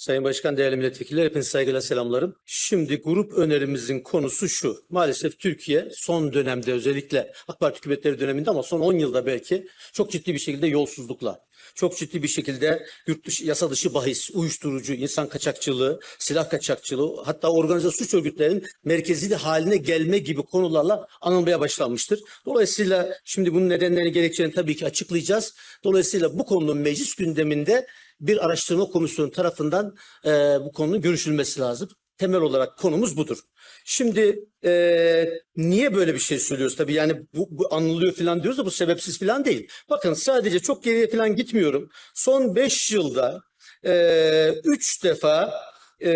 Sayın Başkan, değerli milletvekilleri, hepinize saygıyla selamlarım. Şimdi grup önerimizin konusu şu. Maalesef Türkiye son dönemde özellikle AK Parti hükümetleri döneminde ama son 10 yılda belki çok ciddi bir şekilde yolsuzlukla, çok ciddi bir şekilde yurt dışı, yasa dışı bahis, uyuşturucu, insan kaçakçılığı, silah kaçakçılığı, hatta organize suç örgütlerinin merkezi de haline gelme gibi konularla anılmaya başlanmıştır. Dolayısıyla şimdi bunun nedenlerini gerekçelerini tabii ki açıklayacağız. Dolayısıyla bu konunun meclis gündeminde bir araştırma komisyonu tarafından e, bu konunun görüşülmesi lazım. Temel olarak konumuz budur. Şimdi e, niye böyle bir şey söylüyoruz? Tabii yani bu, bu anılıyor falan diyoruz da bu sebepsiz falan değil. Bakın sadece çok geriye falan gitmiyorum. Son 5 yılda 3 defa e,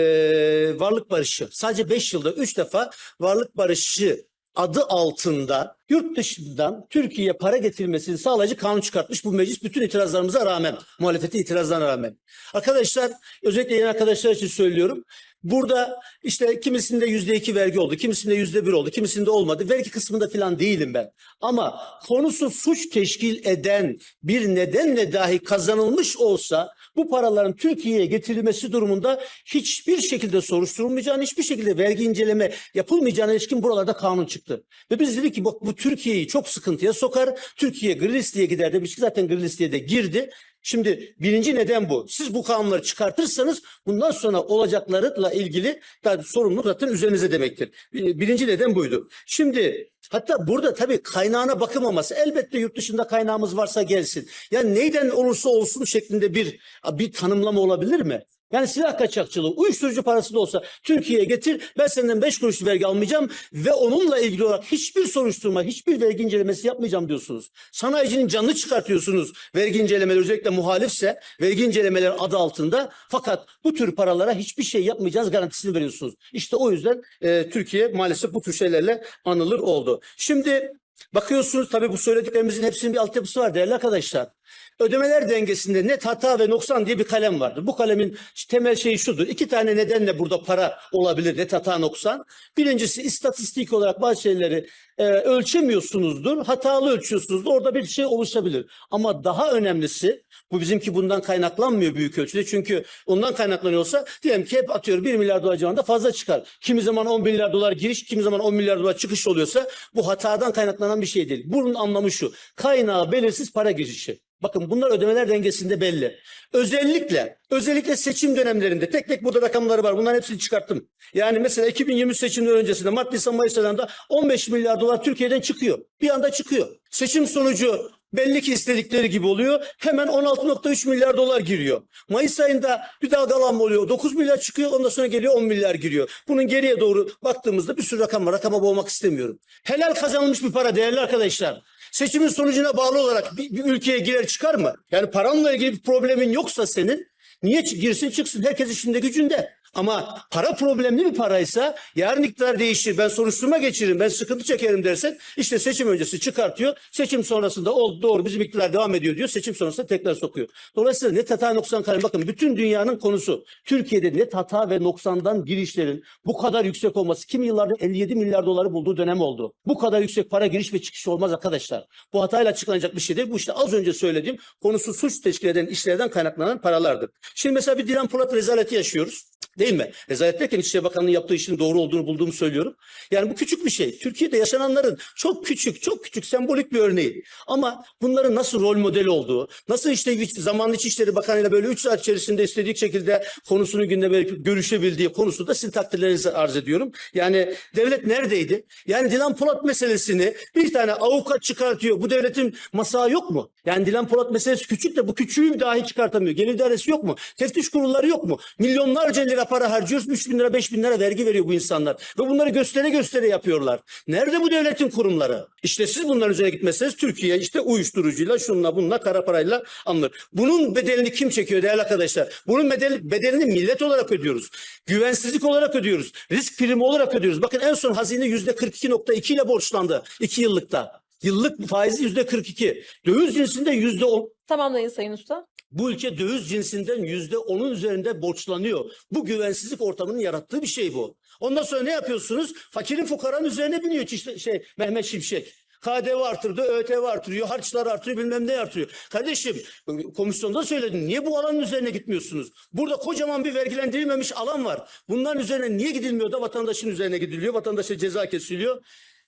varlık barışı, sadece 5 yılda 3 defa varlık barışı adı altında yurt dışından Türkiye'ye para getirilmesini sağlayıcı kanun çıkartmış bu meclis bütün itirazlarımıza rağmen, muhalefetin itirazlarına rağmen. Arkadaşlar, özellikle yeni arkadaşlar için söylüyorum. Burada işte kimisinde yüzde iki vergi oldu, kimisinde yüzde bir oldu, kimisinde olmadı. Vergi kısmında falan değilim ben. Ama konusu suç teşkil eden bir nedenle dahi kazanılmış olsa bu paraların Türkiye'ye getirilmesi durumunda hiçbir şekilde soruşturulmayacağını, hiçbir şekilde vergi inceleme yapılmayacağına ilişkin buralarda kanun çıktı. Ve biz dedik ki bak bu Türkiye'yi çok sıkıntıya sokar. Türkiye gri listeye gider demiş ki zaten gri listeye de girdi. Şimdi birinci neden bu. Siz bu kanunları çıkartırsanız bundan sonra olacaklarla ilgili sorumluluk zaten üzerinize demektir. Birinci neden buydu. Şimdi hatta burada tabii kaynağına bakılmaması elbette yurt dışında kaynağımız varsa gelsin. Yani neyden olursa olsun şeklinde bir bir tanımlama olabilir mi? Yani silah kaçakçılığı, uyuşturucu parası da olsa Türkiye'ye getir, ben senden 5 kuruş vergi almayacağım ve onunla ilgili olarak hiçbir soruşturma, hiçbir vergi incelemesi yapmayacağım diyorsunuz. Sanayicinin canını çıkartıyorsunuz vergi incelemeleri özellikle muhalifse vergi incelemeleri adı altında fakat bu tür paralara hiçbir şey yapmayacağız garantisini veriyorsunuz. İşte o yüzden e, Türkiye maalesef bu tür şeylerle anılır oldu. Şimdi bakıyorsunuz tabii bu söylediklerimizin hepsinin bir altyapısı var değerli arkadaşlar. Ödemeler dengesinde net hata ve noksan diye bir kalem vardır. Bu kalemin temel şeyi şudur. İki tane nedenle burada para olabilir net hata noksan. Birincisi istatistik olarak bazı şeyleri e, ölçemiyorsunuzdur. Hatalı ölçüyorsunuzdur. Orada bir şey oluşabilir. Ama daha önemlisi bu bizimki bundan kaynaklanmıyor büyük ölçüde. Çünkü ondan kaynaklanıyorsa diyelim ki hep atıyor 1 milyar dolar civarında fazla çıkar. Kimi zaman 10 milyar dolar giriş, kimi zaman 10 milyar dolar çıkış oluyorsa bu hatadan kaynaklanan bir şey değil. Bunun anlamı şu. Kaynağı belirsiz para girişi. Bakın bunlar ödemeler dengesinde belli. Özellikle özellikle seçim dönemlerinde tek tek burada rakamları var. Bunların hepsini çıkarttım. Yani mesela 2023 seçimleri öncesinde Mart, Nisan, Mayıs aylarında 15 milyar dolar Türkiye'den çıkıyor. Bir anda çıkıyor. Seçim sonucu belli ki istedikleri gibi oluyor. Hemen 16.3 milyar dolar giriyor. Mayıs ayında bir dalgalanma oluyor. 9 milyar çıkıyor ondan sonra geliyor 10 milyar giriyor. Bunun geriye doğru baktığımızda bir sürü rakam var. Rakama boğmak istemiyorum. Helal kazanılmış bir para değerli arkadaşlar. Seçimin sonucuna bağlı olarak bir, bir ülkeye girer çıkar mı? Yani paranla ilgili bir problemin yoksa senin niye girsin çıksın herkes işinde gücünde. Ama para problemli bir paraysa yarın iktidar değişir ben soruşturma geçiririm ben sıkıntı çekerim dersen işte seçim öncesi çıkartıyor. Seçim sonrasında oldu doğru bizim iktidar devam ediyor diyor. Seçim sonrasında tekrar sokuyor. Dolayısıyla net hata noksan kalem bakın bütün dünyanın konusu. Türkiye'de net hata ve noksandan girişlerin bu kadar yüksek olması kim yıllarda 57 milyar doları bulduğu dönem oldu. Bu kadar yüksek para giriş ve çıkış olmaz arkadaşlar. Bu hatayla açıklanacak bir şey değil. Bu işte az önce söylediğim konusu suç teşkil eden işlerden kaynaklanan paralardır. Şimdi mesela bir Dilan Polat rezaleti yaşıyoruz. Değil mi? Rezalet derken İçişleri Bakanlığı yaptığı işin doğru olduğunu bulduğumu söylüyorum. Yani bu küçük bir şey. Türkiye'de yaşananların çok küçük, çok küçük sembolik bir örneği. Ama bunların nasıl rol model olduğu, nasıl işte zamanlı İçişleri Bakanı'yla böyle 3 saat içerisinde istediği şekilde konusunu gündeme görüşebildiği konusu da sizin takdirlerinizi arz ediyorum. Yani devlet neredeydi? Yani Dilan Polat meselesini bir tane avukat çıkartıyor. Bu devletin masağı yok mu? Yani Dilan Polat meselesi küçük de bu küçüğü dahi çıkartamıyor. Gelir dairesi yok mu? Teftiş kurulları yok mu? Milyonlarca lira para harcıyoruz. 3 bin lira 5 bin lira vergi veriyor bu insanlar. Ve bunları göstere göstere yapıyorlar. Nerede bu devletin kurumları? İşte siz bunların üzerine gitmezseniz Türkiye işte uyuşturucuyla şunla bununla kara parayla alınır. Bunun bedelini kim çekiyor değerli arkadaşlar? Bunun bedel, bedelini millet olarak ödüyoruz. Güvensizlik olarak ödüyoruz. Risk primi olarak ödüyoruz. Bakın en son hazine yüzde 42.2 ile borçlandı 2 yıllıkta. Yıllık faizi yüzde 42. Döviz cinsinde yüzde 10. Tamamlayın Sayın Usta. Bu ülke döviz cinsinden yüzde onun üzerinde borçlanıyor. Bu güvensizlik ortamının yarattığı bir şey bu. Ondan sonra ne yapıyorsunuz? Fakirin fukaranın üzerine biniyor işte şey Mehmet Şimşek. KDV artırdı, ÖTV artırıyor, harçlar artırıyor, bilmem ne artırıyor. Kardeşim komisyonda söyledim. Niye bu alanın üzerine gitmiyorsunuz? Burada kocaman bir vergilendirilmemiş alan var. Bunların üzerine niye gidilmiyor da vatandaşın üzerine gidiliyor? Vatandaşa ceza kesiliyor.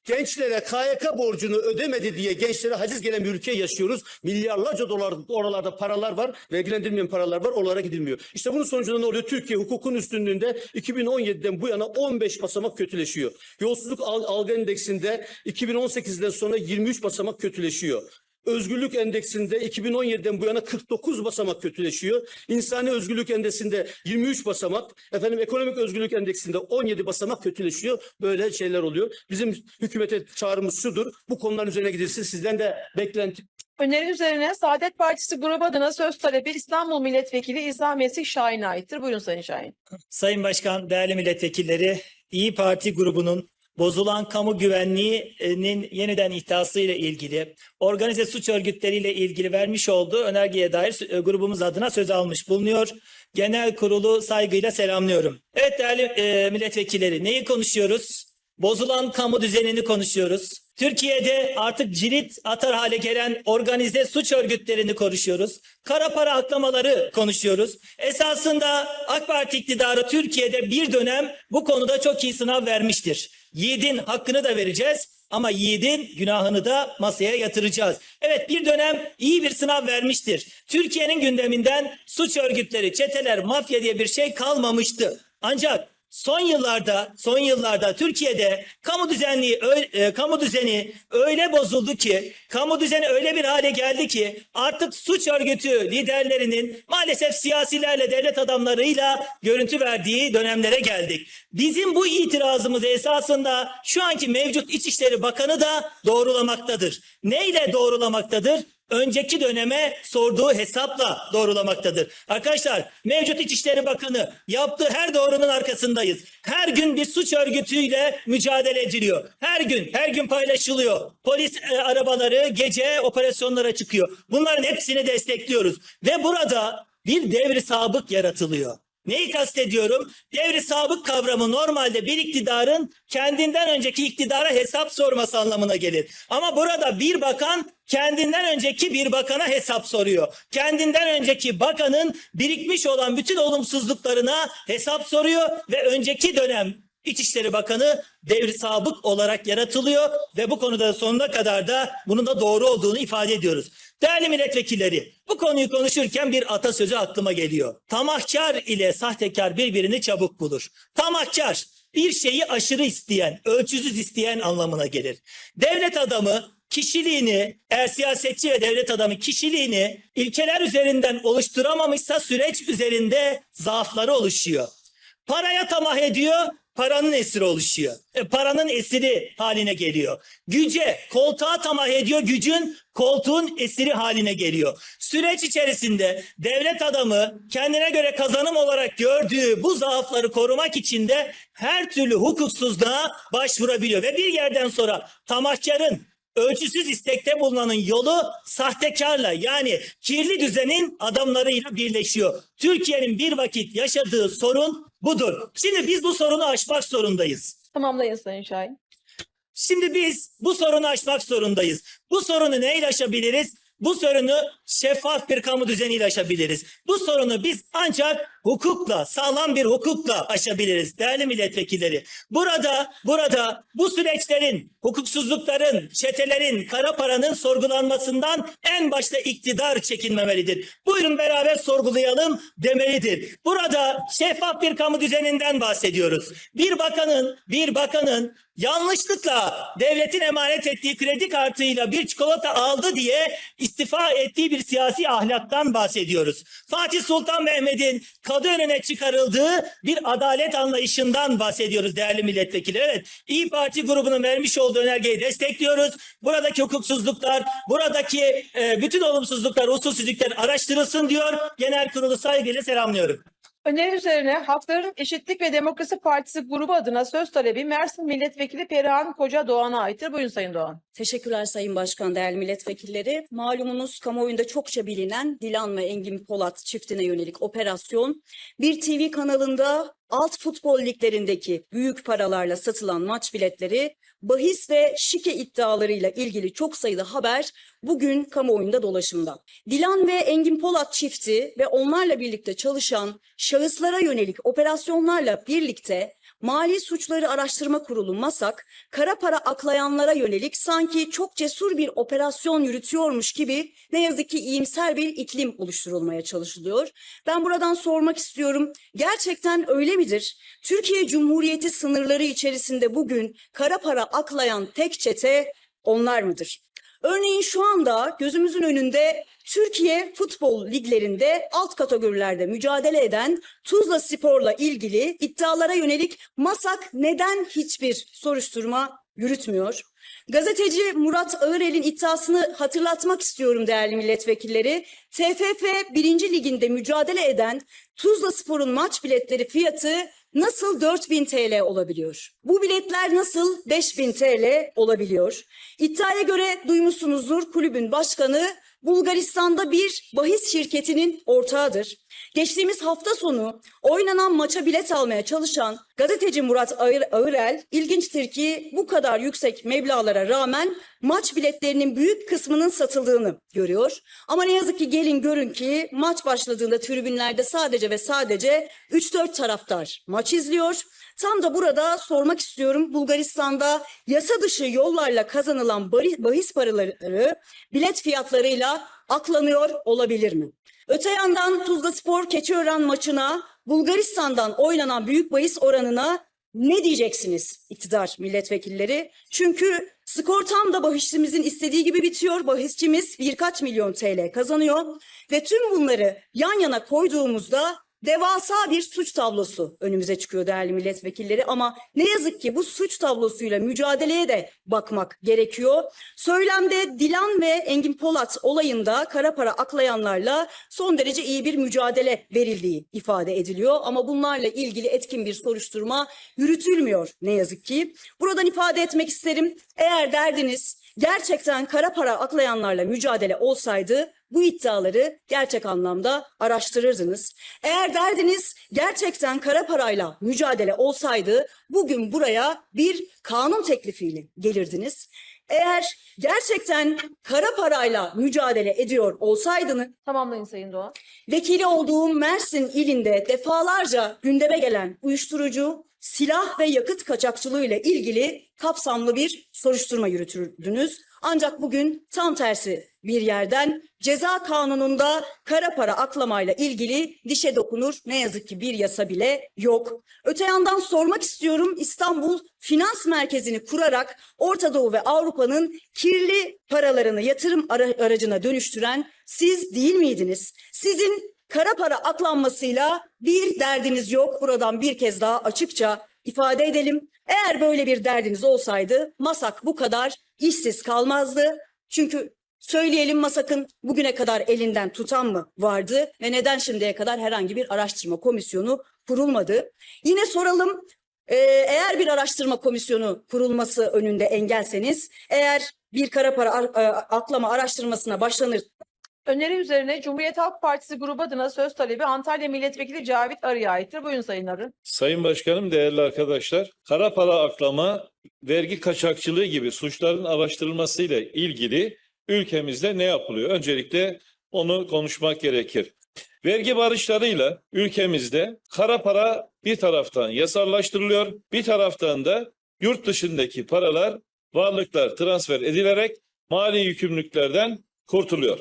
Gençlere KYK borcunu ödemedi diye gençlere haciz gelen bir ülke yaşıyoruz. Milyarlarca dolar oralarda paralar var. Vergilendirilmeyen paralar var. Oralara gidilmiyor. İşte bunun sonucunda ne oluyor? Türkiye hukukun üstünlüğünde 2017'den bu yana 15 basamak kötüleşiyor. Yolsuzluk al- algı endeksinde 2018'den sonra 23 basamak kötüleşiyor. Özgürlük endeksinde 2017'den bu yana 49 basamak kötüleşiyor. İnsani özgürlük endeksinde 23 basamak, efendim ekonomik özgürlük endeksinde 17 basamak kötüleşiyor. Böyle şeyler oluyor. Bizim hükümete çağrımız şudur. Bu konuların üzerine gidilsin. Sizden de beklenti Öneri üzerine Saadet Partisi grubu adına söz talebi İstanbul Milletvekili İsa Mesih Şahin'e aittir. Buyurun Sayın Şahin. Sayın Başkan, değerli milletvekilleri, İyi Parti grubunun bozulan kamu güvenliğinin yeniden ihtası ile ilgili, organize suç örgütleriyle ilgili vermiş olduğu önergeye dair e, grubumuz adına söz almış bulunuyor. Genel kurulu saygıyla selamlıyorum. Evet değerli e, milletvekilleri, neyi konuşuyoruz? Bozulan kamu düzenini konuşuyoruz. Türkiye'de artık cirit atar hale gelen organize suç örgütlerini konuşuyoruz. Kara para aklamaları konuşuyoruz. Esasında AK Parti iktidarı Türkiye'de bir dönem bu konuda çok iyi sınav vermiştir. Yiğidin hakkını da vereceğiz ama yiğidin günahını da masaya yatıracağız. Evet bir dönem iyi bir sınav vermiştir. Türkiye'nin gündeminden suç örgütleri, çeteler, mafya diye bir şey kalmamıştı. Ancak Son yıllarda, son yıllarda Türkiye'de kamu düzenliği, e, kamu düzeni öyle bozuldu ki, kamu düzeni öyle bir hale geldi ki artık suç örgütü liderlerinin maalesef siyasilerle, devlet adamlarıyla görüntü verdiği dönemlere geldik. Bizim bu itirazımız esasında şu anki mevcut İçişleri Bakanı da doğrulamaktadır. Neyle doğrulamaktadır? Önceki döneme sorduğu hesapla doğrulamaktadır. Arkadaşlar mevcut İçişleri Bakanı yaptığı her doğrunun arkasındayız. Her gün bir suç örgütüyle mücadele ediliyor. Her gün, her gün paylaşılıyor. Polis e, arabaları gece operasyonlara çıkıyor. Bunların hepsini destekliyoruz. Ve burada bir devri sabık yaratılıyor. Neyi kastediyorum? Devri sabık kavramı normalde bir iktidarın kendinden önceki iktidara hesap sorması anlamına gelir. Ama burada bir bakan kendinden önceki bir bakana hesap soruyor. Kendinden önceki bakanın birikmiş olan bütün olumsuzluklarına hesap soruyor ve önceki dönem İçişleri Bakanı devri sabık olarak yaratılıyor ve bu konuda sonuna kadar da bunun da doğru olduğunu ifade ediyoruz. Değerli milletvekilleri, bu konuyu konuşurken bir atasözü aklıma geliyor. Tamahkar ile sahtekar birbirini çabuk bulur. Tamahkar bir şeyi aşırı isteyen, ölçüsüz isteyen anlamına gelir. Devlet adamı kişiliğini, eğer siyasetçi ve devlet adamı kişiliğini ilkeler üzerinden oluşturamamışsa süreç üzerinde zaafları oluşuyor. Paraya tamah ediyor, paranın esiri oluşuyor. E, paranın esiri haline geliyor. Güce, koltuğa tamah ediyor, gücün koltuğun esiri haline geliyor. Süreç içerisinde devlet adamı kendine göre kazanım olarak gördüğü bu zaafları korumak için de her türlü hukuksuzluğa başvurabiliyor. Ve bir yerden sonra tamahkarın ölçüsüz istekte bulunanın yolu sahtekarla yani kirli düzenin adamlarıyla birleşiyor. Türkiye'nin bir vakit yaşadığı sorun budur. Şimdi biz bu sorunu aşmak zorundayız. Tamamlayın Sayın Şahin. Şimdi biz bu sorunu aşmak zorundayız. Bu sorunu neyle aşabiliriz? Bu sorunu şeffaf bir kamu düzeniyle aşabiliriz. Bu sorunu biz ancak hukukla, sağlam bir hukukla aşabiliriz değerli milletvekilleri. Burada, burada bu süreçlerin, hukuksuzlukların, çetelerin, kara paranın sorgulanmasından en başta iktidar çekinmemelidir. Buyurun beraber sorgulayalım demelidir. Burada şeffaf bir kamu düzeninden bahsediyoruz. Bir bakanın, bir bakanın yanlışlıkla devletin emanet ettiği kredi kartıyla bir çikolata aldı diye istifa ettiği bir siyasi ahlaktan bahsediyoruz. Fatih Sultan Mehmet'in kadı önüne çıkarıldığı bir adalet anlayışından bahsediyoruz değerli milletvekili. Evet İyi Parti grubunun vermiş olduğu önergeyi destekliyoruz. Buradaki hukuksuzluklar, buradaki e, bütün olumsuzluklar, usulsüzlükler araştırılsın diyor. Genel kurulu saygıyla selamlıyorum. Öneri üzerine Hakların Eşitlik ve Demokrasi Partisi grubu adına söz talebi Mersin Milletvekili Perihan Koca Doğan'a aittir. Buyurun Sayın Doğan. Teşekkürler Sayın Başkan, değerli milletvekilleri. Malumunuz kamuoyunda çokça bilinen Dilan ve Engin Polat çiftine yönelik operasyon bir TV kanalında alt futbol liglerindeki büyük paralarla satılan maç biletleri, bahis ve şike iddialarıyla ilgili çok sayıda haber bugün kamuoyunda dolaşımda. Dilan ve Engin Polat çifti ve onlarla birlikte çalışan şahıslara yönelik operasyonlarla birlikte Mali Suçları Araştırma Kurulu MASAK, kara para aklayanlara yönelik sanki çok cesur bir operasyon yürütüyormuş gibi ne yazık ki iyimser bir iklim oluşturulmaya çalışılıyor. Ben buradan sormak istiyorum. Gerçekten öyle midir? Türkiye Cumhuriyeti sınırları içerisinde bugün kara para aklayan tek çete onlar mıdır? Örneğin şu anda gözümüzün önünde Türkiye futbol liglerinde alt kategorilerde mücadele eden Tuzla Spor'la ilgili iddialara yönelik MASAK neden hiçbir soruşturma yürütmüyor? Gazeteci Murat Ağırel'in iddiasını hatırlatmak istiyorum değerli milletvekilleri. TFF 1. Liginde mücadele eden Tuzla Spor'un maç biletleri fiyatı nasıl 4000 TL olabiliyor? Bu biletler nasıl 5000 TL olabiliyor? İddiaya göre duymuşsunuzdur kulübün başkanı Bulgaristan'da bir bahis şirketinin ortağıdır. Geçtiğimiz hafta sonu oynanan maça bilet almaya çalışan gazeteci Murat Ağır, Ağırel ilginçtir ki bu kadar yüksek meblağlara rağmen maç biletlerinin büyük kısmının satıldığını görüyor. Ama ne yazık ki gelin görün ki maç başladığında tribünlerde sadece ve sadece 3-4 taraftar maç izliyor. Tam da burada sormak istiyorum Bulgaristan'da yasa dışı yollarla kazanılan bahis paraları bilet fiyatlarıyla aklanıyor olabilir mi? Öte yandan Tuzla Spor Keçiören maçına Bulgaristan'dan oynanan büyük bahis oranına ne diyeceksiniz iktidar milletvekilleri? Çünkü skor tam da bahisçimizin istediği gibi bitiyor. Bahisçimiz birkaç milyon TL kazanıyor ve tüm bunları yan yana koyduğumuzda devasa bir suç tablosu önümüze çıkıyor değerli milletvekilleri ama ne yazık ki bu suç tablosuyla mücadeleye de bakmak gerekiyor. Söylemde Dilan ve Engin Polat olayında kara para aklayanlarla son derece iyi bir mücadele verildiği ifade ediliyor ama bunlarla ilgili etkin bir soruşturma yürütülmüyor ne yazık ki. Buradan ifade etmek isterim eğer derdiniz gerçekten kara para aklayanlarla mücadele olsaydı bu iddiaları gerçek anlamda araştırırdınız. Eğer derdiniz gerçekten kara parayla mücadele olsaydı bugün buraya bir kanun teklifiyle gelirdiniz. Eğer gerçekten kara parayla mücadele ediyor olsaydınız Tamamlayın Sayın Doğan. Vekili olduğum Mersin ilinde defalarca gündeme gelen uyuşturucu, silah ve yakıt kaçakçılığı ile ilgili kapsamlı bir soruşturma yürütürdünüz. Ancak bugün tam tersi bir yerden ceza kanununda kara para aklamayla ilgili dişe dokunur ne yazık ki bir yasa bile yok. Öte yandan sormak istiyorum İstanbul Finans Merkezi'ni kurarak Orta Doğu ve Avrupa'nın kirli paralarını yatırım ara- aracına dönüştüren siz değil miydiniz? Sizin kara para aklanmasıyla bir derdiniz yok. Buradan bir kez daha açıkça ifade edelim. Eğer böyle bir derdiniz olsaydı Masak bu kadar işsiz kalmazdı. Çünkü söyleyelim Masak'ın bugüne kadar elinden tutan mı vardı ve neden şimdiye kadar herhangi bir araştırma komisyonu kurulmadı? Yine soralım ee, eğer bir araştırma komisyonu kurulması önünde engelseniz, eğer bir kara para ar- e, aklama araştırmasına başlanır Öneri üzerine Cumhuriyet Halk Partisi grubu adına söz talebi Antalya Milletvekili Cavit Arı'ya aittir. Buyurun Sayın Arı. Sayın Başkanım, değerli arkadaşlar, kara para aklama, vergi kaçakçılığı gibi suçların araştırılmasıyla ilgili ülkemizde ne yapılıyor? Öncelikle onu konuşmak gerekir. Vergi barışlarıyla ülkemizde kara para bir taraftan yasallaştırılıyor, bir taraftan da yurt dışındaki paralar, varlıklar transfer edilerek mali yükümlülüklerden kurtuluyor.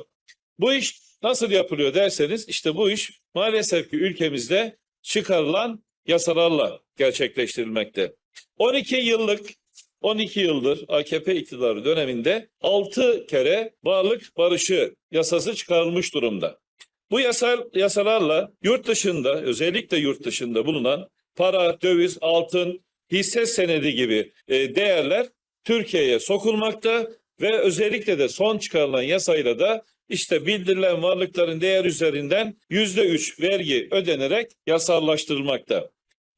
Bu iş nasıl yapılıyor derseniz işte bu iş maalesef ki ülkemizde çıkarılan yasalarla gerçekleştirilmekte. 12 yıllık 12 yıldır AKP iktidarı döneminde 6 kere varlık barışı yasası çıkarılmış durumda. Bu yasal, yasalarla yurt dışında özellikle yurt dışında bulunan para, döviz, altın, hisse senedi gibi e, değerler Türkiye'ye sokulmakta ve özellikle de son çıkarılan yasayla da işte bildirilen varlıkların değer üzerinden yüzde üç vergi ödenerek yasallaştırılmakta.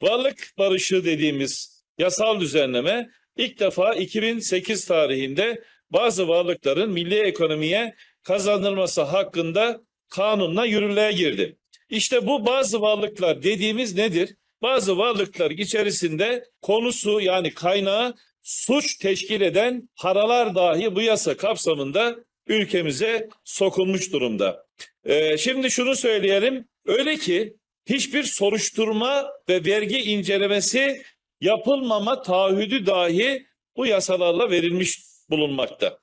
Varlık barışı dediğimiz yasal düzenleme ilk defa 2008 tarihinde bazı varlıkların milli ekonomiye kazanılması hakkında kanunla yürürlüğe girdi. İşte bu bazı varlıklar dediğimiz nedir? bazı varlıklar içerisinde konusu yani kaynağı suç teşkil eden paralar dahi bu yasa kapsamında ülkemize sokulmuş durumda. Ee, şimdi şunu söyleyelim. Öyle ki hiçbir soruşturma ve vergi incelemesi yapılmama taahhüdü dahi bu yasalarla verilmiş bulunmakta.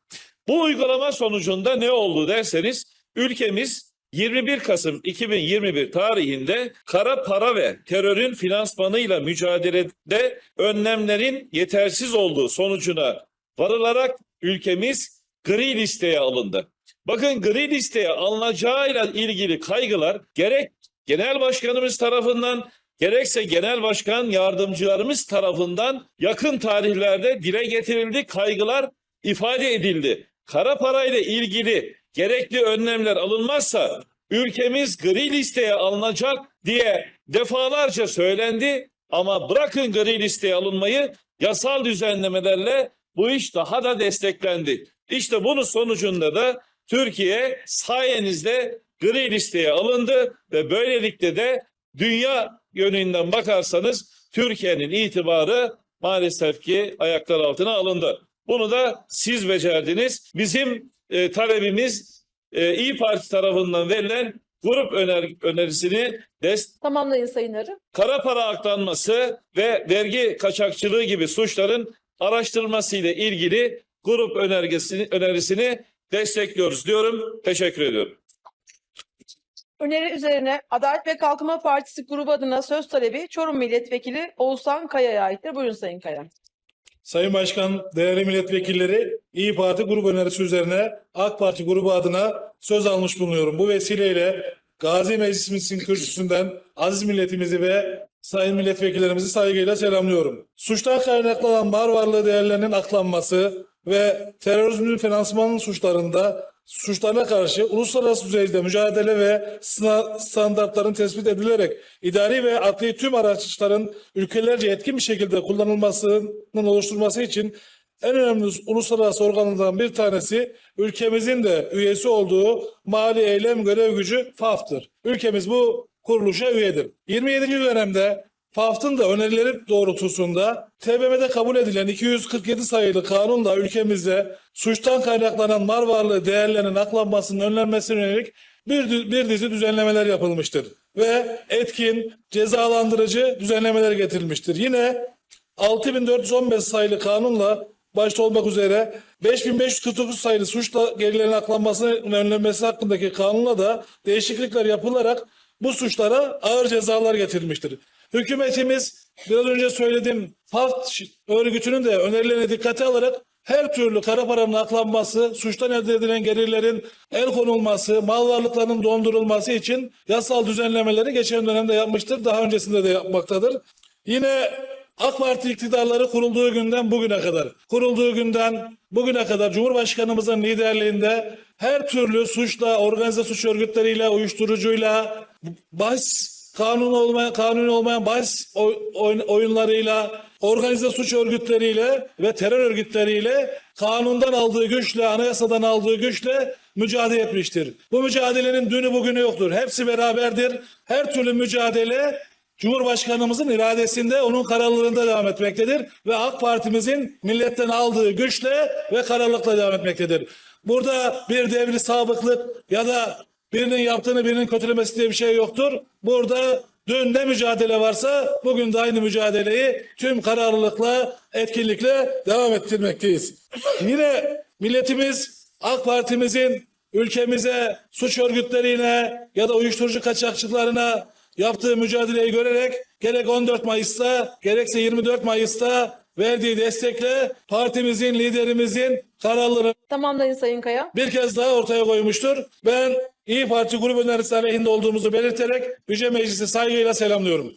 Bu uygulama sonucunda ne oldu derseniz ülkemiz 21 Kasım 2021 tarihinde kara para ve terörün finansmanıyla mücadelede önlemlerin yetersiz olduğu sonucuna varılarak ülkemiz gri listeye alındı. Bakın gri listeye alınacağıyla ilgili kaygılar gerek genel başkanımız tarafından gerekse genel başkan yardımcılarımız tarafından yakın tarihlerde dile getirildi, kaygılar ifade edildi. Kara parayla ilgili gerekli önlemler alınmazsa ülkemiz gri listeye alınacak diye defalarca söylendi ama bırakın gri listeye alınmayı yasal düzenlemelerle bu iş daha da desteklendi. İşte bunun sonucunda da Türkiye sayenizde gri listeye alındı ve böylelikle de dünya yönünden bakarsanız Türkiye'nin itibarı maalesef ki ayaklar altına alındı. Bunu da siz becerdiniz. Bizim e, talebimiz e, İyi Parti tarafından verilen grup öner önerisini dest Tamamlayın Sayın Arı. kara para aklanması ve vergi kaçakçılığı gibi suçların araştırılması ile ilgili grup önergesini, önerisini destekliyoruz diyorum. Teşekkür ediyorum. Öneri üzerine Adalet ve Kalkınma Partisi grubu adına söz talebi Çorum Milletvekili Oğuzhan Kaya'ya aittir. Buyurun Sayın Kaya. Sayın Başkan, değerli milletvekilleri, İyi Parti grup önerisi üzerine AK Parti grubu adına söz almış bulunuyorum. Bu vesileyle Gazi Meclisimizin kürsüsünden aziz milletimizi ve sayın milletvekillerimizi saygıyla selamlıyorum. Suçtan kaynaklanan mal varlığı değerlerinin aklanması ve terörizmin finansmanının suçlarında suçlarına karşı uluslararası düzeyde mücadele ve standartların tespit edilerek idari ve adli tüm araçların ülkelerce etkin bir şekilde kullanılmasının oluşturulması için en önemli uluslararası organlardan bir tanesi ülkemizin de üyesi olduğu Mali Eylem Görev Gücü FAF'tır. Ülkemiz bu kuruluşa üyedir. 27. dönemde FAF'ın da önerileri doğrultusunda TBMM'de kabul edilen 247 sayılı kanunla ülkemizde suçtan kaynaklanan mal varlığı değerlerinin aklanmasının önlenmesine yönelik bir, bir dizi düzenlemeler yapılmıştır. Ve etkin, cezalandırıcı düzenlemeler getirilmiştir. Yine 6415 sayılı kanunla başta olmak üzere 5549 sayılı suçla gerilerin aklanmasının önlenmesi hakkındaki kanunla da değişiklikler yapılarak bu suçlara ağır cezalar getirilmiştir. Hükümetimiz biraz önce söyledim FAFT örgütünün de önerilerini dikkate alarak her türlü kara paranın aklanması, suçtan elde edilen gelirlerin el konulması, mal varlıklarının dondurulması için yasal düzenlemeleri geçen dönemde yapmıştır. Daha öncesinde de yapmaktadır. Yine AK Parti iktidarları kurulduğu günden bugüne kadar, kurulduğu günden bugüne kadar Cumhurbaşkanımızın liderliğinde her türlü suçla, organize suç örgütleriyle, uyuşturucuyla, bahis kanun olmayan, kanuni olmayan bahis oy- oyun- oyunlarıyla, organize suç örgütleriyle ve terör örgütleriyle kanundan aldığı güçle, anayasadan aldığı güçle mücadele etmiştir. Bu mücadelenin dünü bugünü yoktur. Hepsi beraberdir. Her türlü mücadele Cumhurbaşkanımızın iradesinde, onun kararlılığında devam etmektedir ve AK Partimizin milletten aldığı güçle ve kararlılıkla devam etmektedir. Burada bir devri sabıklık ya da birinin yaptığını birinin kötülemesi diye bir şey yoktur. Burada dün ne mücadele varsa bugün de aynı mücadeleyi tüm kararlılıkla, etkinlikle devam ettirmekteyiz. Yine milletimiz AK Partimizin ülkemize suç örgütlerine ya da uyuşturucu kaçakçılarına yaptığı mücadeleyi görerek gerek 14 Mayıs'ta gerekse 24 Mayıs'ta verdiği destekle partimizin, liderimizin kararları Tamamlayın Sayın Kaya. bir kez daha ortaya koymuştur. Ben İyi Parti grup önerisi aleyhinde olduğumuzu belirterek Yüce Meclisi saygıyla selamlıyorum.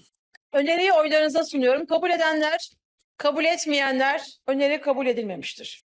Öneriyi oylarınıza sunuyorum. Kabul edenler, kabul etmeyenler öneri kabul edilmemiştir.